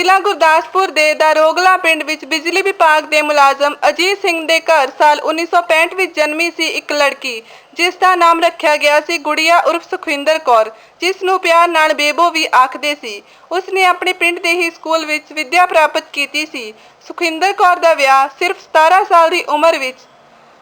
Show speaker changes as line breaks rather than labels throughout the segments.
ਜ਼ਿਲ੍ਹਾ ਗੁਰਦਾਸਪੁਰ ਦੇ ਦਾਰੋਗਲਾ ਪਿੰਡ ਵਿੱਚ ਬਿਜਲੀ ਵਿਭਾਗ ਦੇ ਮੁਲਾਜ਼ਮ ਅਜੀਤ ਸਿੰਘ ਦੇ ਘਰ ਸਾਲ 1965 ਵਿੱਚ ਜਨਮੀ ਸੀ ਇੱਕ ਲੜਕੀ, ਜਿਸ ਦਾ ਨਾਮ ਰੱਖਿਆ ਗਿਆ ਸੀ ਗੁੜੀਆ ਉਰਫ ਸੁਖਵਿੰਦਰ ਕੌਰ, ਜਿਸ ਨੂੰ ਪਿਆਰ ਨਾਲ ਬੇਬੋ ਵੀ ਆਖਦੇ ਸੀ। ਉਸ ਨੇ ਆਪਣੇ ਪਿੰਡ ਦੇ ਹੀ ਸਕੂਲ ਵਿੱਚ ਵਿੱਦਿਆ ਪ੍ਰਾਪਤ ਕੀਤੀ ਸੀ। ਸੁਖਵਿੰਦਰ ਕੌਰ ਦਾ ਵਿਆਹ ਸਿਰਫ 17 ਸਾਲ ਦੀ ਉਮਰ ਵਿੱਚ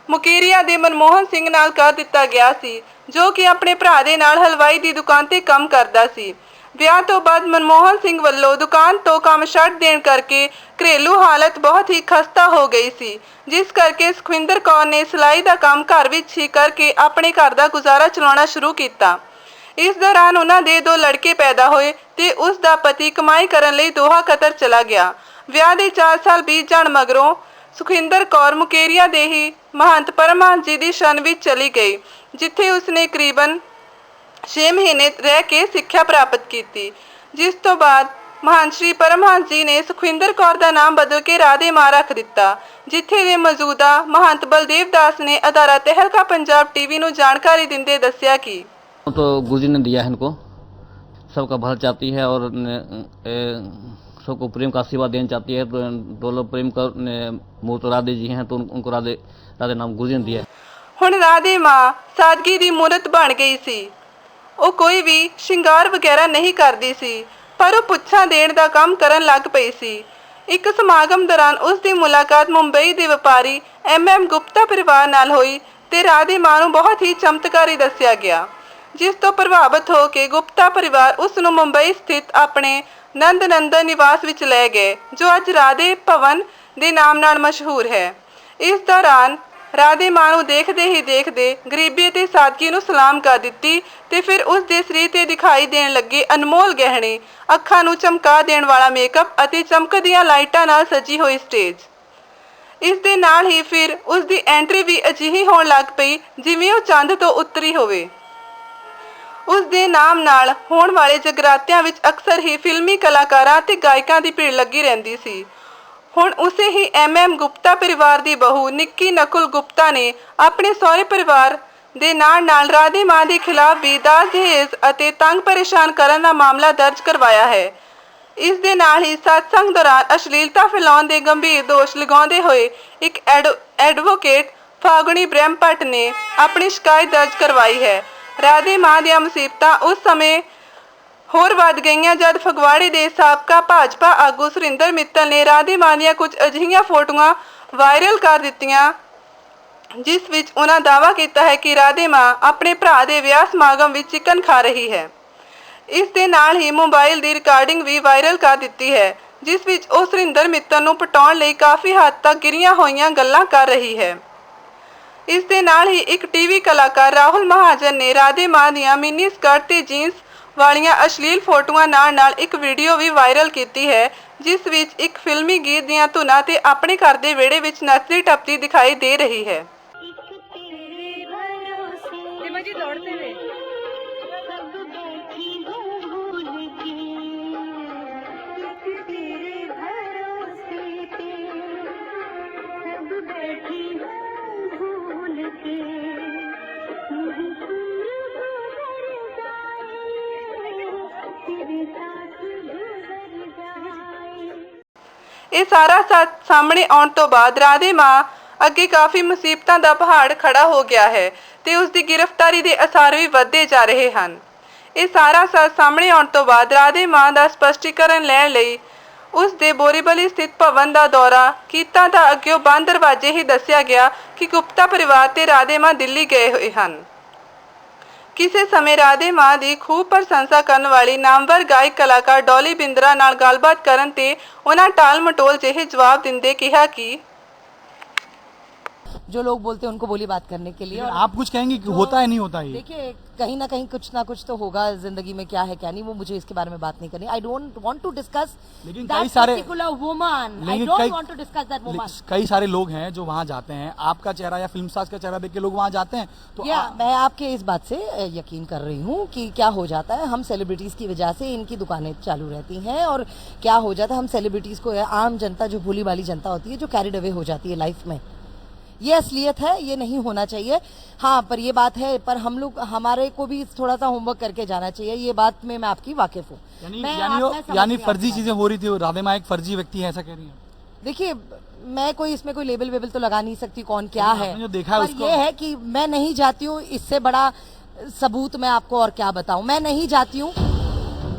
ਮੁਕੀਰੀਆ ਦੇ ਮਨਮੋਹਨ ਸਿੰਘ ਨਾਲ ਕਰ ਦਿੱਤਾ ਗਿਆ ਸੀ, ਜੋ ਕਿ ਆਪਣੇ ਭਰਾ ਦੇ ਨਾਲ ਹਲਵਾਈ ਦੀ ਦੁਕਾਨ ਤੇ ਕੰਮ ਕਰਦਾ ਸੀ। ਵਿਆਹ ਤੋਂ ਬਾਅਦ ਮਨਮੋਹਨ ਸਿੰਘ ਵੱਲੋਂ ਦੁਕਾਨ ਤੋਂ ਕੰਮ ਛੱਡ ਦੇਣ ਕਰਕੇ ਘਰੇਲੂ ਹਾਲਤ ਬਹੁਤ ਹੀ ਖਸਤਾ ਹੋ ਗਈ ਸੀ, ਜਿਸ ਕਰਕੇ ਸੁਖਵਿੰਦਰ ਕੌਰ ਨੇ ਸਿਲਾਈ ਦਾ ਕੰਮ ਘਰ ਵਿੱਚ ਹੀ ਕਰਕੇ ਆਪਣੇ ਘਰ ਦਾ ਗੁਜ਼ਾਰਾ ਚਲਾਉਣਾ ਸ਼ੁਰੂ ਕੀਤਾ। ਇਸ ਦੌਰਾਨ ਉਹਨਾਂ ਦੇ ਦੋ ਲੜਕੇ ਪੈਦਾ ਹੋਏ ਤੇ ਉਸ ਦਾ ਪਤੀ ਕਮਾਈ ਕਰਨ ਲਈ ਦੋਹਾ ਕਤਰ ਚਲਾ ਗਿਆ। ਵਿਆਹ ਦੇ 4 ਸਾਲ ਬੀਤ ਜਾਣ ਮਗਰੋਂ ਸੁਖਿੰਦਰ ਕੌਰ ਮੁਕੇਰੀਆ ਦੇ ਹੀ ਮਹੰਤ ਪਰਮਹੰਸ ਜੀ ਦੀ ਸ਼ਨ ਵਿੱਚ ਚਲੀ ਗਈ, ਜਿੱਥੇ ਉਸਨੇ ਕਰੀਬਨ 6 ਮਹੀਨੇ ਰਹਿ ਕੇ ਸਿੱਖਿਆ ਪ੍ਰਾਪਤ ਕੀਤੀ ਜਿਸ ਤੋਂ ਬਾਅਦ ਮਹਾਨ ਸ਼੍ਰੀ ਪਰਮਹੰਸ ਜੀ ਨੇ ਸੁਖਵਿੰਦਰ ਕੌਰ ਦਾ ਨਾਮ ਬਦਲ ਕੇ ਰਾਧੇ ਮਾਂ ਰੱਖ ਦਿੱਤਾ ਜਿੱਥੇ ਦੇ ਮੌਜੂਦਾ ਮਹੰਤ ਬਲਦੇਵ ਦਾਸ ਨੇ ਅਦਾਰਾ ਤਹਿਲਕਾ ਪੰਜਾਬ ਟੀਵੀ ਨੂੰ ਜਾਣਕਾਰੀ ਦਿੰਦੇ ਦੱਸਿਆ ਕਿ
तो गुरु जी ने दिया है इनको सबका भला चाहती है और ने, ए, सबको प्रेम का आशीर्वाद देना चाहती है तो दो लोग प्रेम कर ने, मूर्त राधे जी हैं तो उन, उनको राधे राधे नाम गुरु जी ने दिया है
ਹੁਣ ਰਾਧੇ ਮਾਂ ਸਾਦਗੀ ਦੀ ਮੂਰਤ ਬਣ ਗਈ ਸੀ ਉਹ ਕੋਈ ਵੀ ਸ਼ਿੰਗਾਰ ਵਗੈਰਾ ਨਹੀਂ ਕਰਦੀ ਸੀ, ਪਰ ਉਹ ਪੁੱਛਾਂ ਦੇਣ ਦਾ ਕੰਮ ਕਰਨ ਲੱਗ ਪਈ ਸੀ। ਇੱਕ ਸਮਾਗਮ ਦੌਰਾਨ ਉਸ ਦੀ ਮੁਲਾਕਾਤ ਮੁੰਬਈ ਦੇ ਵਪਾਰੀ ਐਮ ਐਮ ਗੁਪਤਾ ਪਰਿਵਾਰ ਨਾਲ ਹੋਈ ਤੇ ਰਾਧੇ ਮਾਂ ਨੂੰ ਬਹੁਤ ਹੀ ਚਮਤਕਾਰੀ ਦੱਸਿਆ ਗਿਆ, ਜਿਸ ਤੋਂ ਪ੍ਰਭਾਵਿਤ ਹੋ ਕੇ ਗੁਪਤਾ ਪਰਿਵਾਰ ਉਸ ਨੂੰ ਮੁੰਬਈ ਸਥਿਤ ਆਪਣੇ ਨੰਦ ਨੰਦਨ ਨਿਵਾਸ ਵਿੱਚ ਲੈ ਗਏ, ਜੋ ਅੱਜ ਰਾਧੇ ਭਵਨ ਦੇ ਨਾਮ ਨਾਲ ਮਸ਼ਹੂਰ ਹੈ। ਇਸ ਦੌਰਾਨ ਰਾਧੇ ਮਾਂ ਨੂੰ ਦੇਖਦੇ ਹੀ ਦੇਖਦੇ ਗਰੀਬੀ ਅਤੇ ਸਾਦਗੀ ਨੂੰ ਸਲਾਮ ਕਰ ਦਿੱਤੀ ਤੇ ਫਿਰ ਉਸ ਦੇ ਸਰੀਰ ਤੇ ਦਿਖਾਈ ਦੇਣ ਲੱਗੇ ਅਨਮੋਲ ਗਹਿਣੇ, ਅੱਖਾਂ ਨੂੰ ਚਮਕਾ ਦੇਣ ਵਾਲਾ ਮੇਕਅਪ ਅਤੇ ਚਮਕਦੀਆਂ ਲਾਈਟਾਂ ਨਾਲ ਸਜੀ ਹੋਈ ਸਟੇਜ ਇਸ ਦੇ ਨਾਲ ਹੀ ਫਿਰ ਉਸ ਦੀ ਐਂਟਰੀ ਵੀ ਅਜਿਹੀ ਹੋਣ ਲੱਗ ਪਈ ਜਿਵੇਂ ਉਹ ਚੰਦ ਤੋਂ ਉਤਰੀ ਹੋਵੇ। ਉਸ ਦੇ ਨਾਮ ਨਾਲ ਹੋਣ ਵਾਲੇ ਜਗਰਾਤਿਆਂ ਵਿੱਚ ਅਕਸਰ ਹੀ ਫਿਲਮੀ ਕਲਾਕਾਰਾਂ ਤੇ ਗਾਇਕਾਂ ਦੀ ਭੀੜ ਲੱਗੀ ਰਹਿੰਦੀ ਸੀ। ਹੁਣ ਉਸੇ ਹੀ ਐਮਐਮ ਗੁਪਤਾ ਪਰਿਵਾਰ ਦੀ ਬਹੂ ਨਿੱਕੀ ਨਕੁਲ ਗੁਪਤਾ ਨੇ ਆਪਣੇ ਸਹੁਰੇ ਪਰਿਵਾਰ ਦੇ ਨਾਲ ਨਾਲ ਰਾਧੇ ਮਾਂ ਦੇ ਖਿਲਾਫ ਵੀ ਦਾਜ ਦਹੇਜ ਅਤੇ ਤੰਗ ਪਰੇਸ਼ਾਨ ਕਰਨ ਦਾ ਮਾਮਲਾ ਦਰਜ ਕਰਵਾਇਆ ਹੈ। ਇਸ ਦੇ ਨਾਲ ਹੀ ਸਤਸੰਗ ਦੌਰਾਨ ਅਸ਼ਲੀਲਤਾ ਫੈਲਾਉਣ ਦੇ ਗੰਭੀਰ ਦੋਸ਼ ਲਗਾਉਂਦੇ ਹੋਏ ਇੱਕ ਐਡਵ- ਐਡਵੋਕੇਟ ਫਾਗੁਣੀ ਬ੍ਰਹਮਪਟ ਨੇ ਆਪਣੀ ਸ਼ਿਕਾਇਤ ਦਰਜ ਕਰਵਾਈ ਹੈ। ਰਾਧੇ ਮਾਂ ਦੀਆਂ ਮੁਸੀਬਤਾਂ ਉਸ ਸਮੇਂ ਹੋਰ ਵੱਧ ਗਈਆਂ ਜਦ ਫਗਵਾੜੇ ਦੇ ਸਾਬਕਾ ਭਾਜਪਾ ਆਗੂ ਸੁਰਿੰਦਰ ਮਿੱਤਲ ਨੇ ਰਾਧੇ ਮਾਂ ਦੀਆਂ ਕੁਝ ਅਜਿਹੀਆਂ ਫੋਟੋਆਂ ਵਾਇਰਲ ਕਰ ਦਿੱਤੀਆਂ, ਜਿਸ ਵਿੱਚ ਉਹਨਾਂ ਦਾਅਵਾ ਕੀਤਾ ਹੈ ਕਿ ਰਾਧੇ ਮਾਂ ਆਪਣੇ ਭਰਾ ਦੇ ਵਿਆਹ ਸਮਾਗਮ ਵਿੱਚ ਚਿਕਨ ਖਾ ਰਹੀ ਹੈ। ਇਸ ਦੇ ਨਾਲ ਹੀ ਮੋਬਾਈਲ ਦੀ ਰਿਕਾਰਡਿੰਗ ਵੀ ਵਾਇਰਲ ਕਰ ਦਿੱਤੀ ਹੈ, ਜਿਸ ਵਿੱਚ ਉਹ ਸੁਰਿੰਦਰ ਮਿੱਤਲ ਨੂੰ ਪਟਾਉਣ ਲਈ ਕਾਫੀ ਹੱਦ ਤੱਕ ਗਿਰੀਆਂ ਹੋਈਆਂ ਗੱਲਾਂ ਕਰ ਰਹੀ ਹੈ। ਇਸ ਦੇ ਨਾਲ ਹੀ ਇੱਕ ਟੀਵੀ ਕਲਾਕਾਰ ਰਾਹੁਲ ਮਹਾਜਨ ਨੇ ਰਾਧੇ ਮਾਂ ਦੀਆਂ ਮਿੰਨੀ ਸਕਰਟ ਤੇ ਜੀਨਸ ਵਾਲੀਆਂ ਅਸ਼ਲੀਲ ਫੋਟੋਆਂ ਨਾਲ ਨਾਲ ਇੱਕ ਵੀਡੀਓ ਵੀ ਵਾਇਰਲ ਕੀਤੀ ਹੈ, ਜਿਸ ਵਿੱਚ ਇੱਕ ਫਿਲਮੀ ਗੀਤ ਦੀਆਂ ਧੁਨਾਂ ਤੇ ਆਪਣੇ ਘਰ ਦੇ ਵਿਹੜੇ ਵਿੱਚ ਨੱਚਦੀ ਟੱਪਦੀ ਦਿਖਾਈ ਦੇ ਰਹੀ ਹੈ। ਇਹ ਸਾਰਾ ਸੱਚ ਸਾਹਮਣੇ ਆਉਣ ਤੋਂ ਬਾਅਦ ਰਾਧੇ ਮਾਂ ਅੱਗੇ ਕਾਫੀ ਮੁਸੀਬਤਾਂ ਦਾ ਪਹਾੜ ਖੜਾ ਹੋ ਗਿਆ ਹੈ ਤੇ ਉਸ ਦੀ ਗ੍ਰਿਫਤਾਰੀ ਦੇ ਅਸਾਰ ਵੀ ਵਧਦੇ ਜਾ ਰਹੇ ਹਨ। ਇਹ ਸਾਰਾ ਸੱਚ ਸਾਹਮਣੇ ਆਉਣ ਤੋਂ ਬਾਅਦ ਰਾਧੇ ਮਾਂ ਦਾ ਸਪਸ਼ਟੀਕਰਨ ਲੈਣ ਲਈ ਉਸ ਦੇ ਬੋਰੀਬਲੀ ਸਥਿਤ ਭਵਨ ਦਾ ਦੌਰਾ ਕੀਤਾ ਤਾਂ ਅੱਗੇ ਬੰਦ ਦਰਵਾਜ਼ੇ ਹੀ ਦੱਸਿਆ ਗਿਆ ਕਿ ਗੁਪਤਾ ਪਰਿਵਾਰ ਤੇ ਰਾਧੇ ਮਾਂ ਦਿੱਲੀ ਗਏ ਹੋਏ ਹਨ। ਕਿਸੇ ਸਮੇਂ ਰਾਧੇ ਮਾਂ ਦੀ ਖੂਬ ਪ੍ਰਸ਼ੰਸਾ ਕਰਨ ਵਾਲੀ ਨਾਮਵਰ ਗਾਇਕ ਕਲਾਕਾਰ ਡੋਲੀ ਬਿੰਦਰਾ ਨਾਲ ਗੱਲਬਾਤ ਕਰਨ ਤੇ ਉਹਨਾਂ ਟਾਲ ਮਟੋਲ ਜਿਹੇ ਜਵਾਬ ਦਿੰਦੇ ਕਿਹਾ ਕਿ
जो लोग बोलते हैं उनको बोली बात करने के लिए और
आप कुछ कहेंगे कि होता है नहीं होता ये?
देखिए कहीं ना कहीं कुछ ना कुछ तो होगा ज़िंदगी में क्या है क्या नहीं वो मुझे इसके बारे में बात नहीं करनी। I don't want to discuss
लेकिन कई सारे-
woman
I
don't want to discuss that
woman कई सारे लोग हैं जो वहाँ जाते हैं। आपका चेहरा या फ़िल्म स्टार्स का चेहरा देख के लोग वहाँ जाते हैं तो आ-
मैं आपके इस बात से यकीन कर रही हूँ कि क्या हो जाता है। हम सेलिब्रिटीज की वजह से इनकी दुकानें चालू रहती हैं और क्या हो जाता है हम सेलिब्रिटीज को आम जनता जो भोली भाली जनता होती है जो कैरिड अवे हो जाती है लाइफ में। ये असलियत है ये नहीं होना चाहिए। हाँ पर ये बात है पर हम लोग हमारे को भी थोड़ा सा होमवर्क करके जाना चाहिए। ये बात में मैं आपकी वाकिफ हूँ।
यानी फर्जी चीज़ें हो रही थी राधे माँ एक फर्जी व्यक्ति है ऐसा कह रही है।
देखिए मैं कोई इसमें कोई लेबल वेबल तो लगा नहीं सकती कौन क्या है।
जो देखा है
पर ये है कि मैं नहीं जाती हूँ इससे बड़ा सबूत मैं आपको और क्या बताऊँ। मैं नहीं जाती हूँ।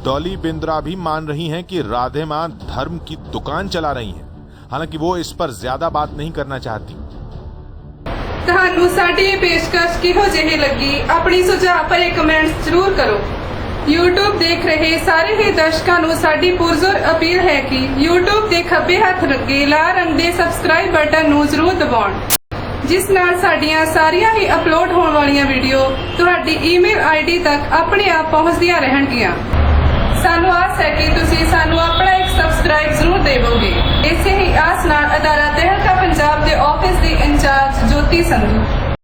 डॉली बिंद्रा भी मान रही हैं कि राधे माँ धर्म की दुकान चला रही हैं। हालाँकि वो इस पर ज़्यादा बात नहीं करना चाहती।
ਤੁਹਾਨੂੰ ਸਾਡੀ ਇਹ ਪੇਸ਼ਕਸ਼ ਕਿਹੋ ਜਿਹੀ ਲੱਗੀ? ਆਪਣੀ ਸੁਝਾਅ ਭਰੇ ਕਮੈਂਟਸ ਜ਼ਰੂਰ ਕਰੋ। YouTube ਦੇਖ ਰਹੇ ਸਾਰੇ ਹੀ ਦਰਸ਼ਕਾਂ ਨੂੰ ਸਾਡੀ ਪੁਰਜ਼ੋਰ ਅਪੀਲ ਹੈ ਕਿ YouTube ਦੇ ਖੱਬੇ ਹੱਥ ਲੱਗੇ ਲਾਲ ਰੰਗ ਦੇ ਸਬਸਕ੍ਰਾਈਬ ਬਟਨ ਨੂੰ ਜ਼ਰੂਰ ਦਬਾਉਣ। ਜਿਸ ਨਾਲ ਸਾਡੀਆਂ ਸਾਰੀਆਂ ਹੀ ਅਪਲੋਡ ਹੋਣ ਵਾਲੀਆਂ ਵੀਡੀਓ ਤੁਹਾਡੀ ਈਮੇਲ ਆਈਡੀ ਤੱਕ ਆਪਣੇ ਆਪ ਪਹੁੰਚਦੀਆਂ ਰਹਿਣਗੀਆਂ। ਸਾਨੂੰ ਆਸ ਹੈ ਕਿ ਤੁਸੀਂ ਸਾਨੂੰ ਆਪਣਾ ਇੱਕ ਸਬਸਕ੍ਰਾਈਬ ਜ਼ਰੂਰ ਦੇਵੋਗੇ। ਇਸੇ ਹੀ ਆਸ ਨਾਲ ਅਦਾਰਾ ਤਹਿਲਕਾ ਪੰਜਾਬ ਦੇ ਆਫਿਸ ਦੀ ਇੰਚਾਰਜ ਜੋਤੀ ਸੰਧੂ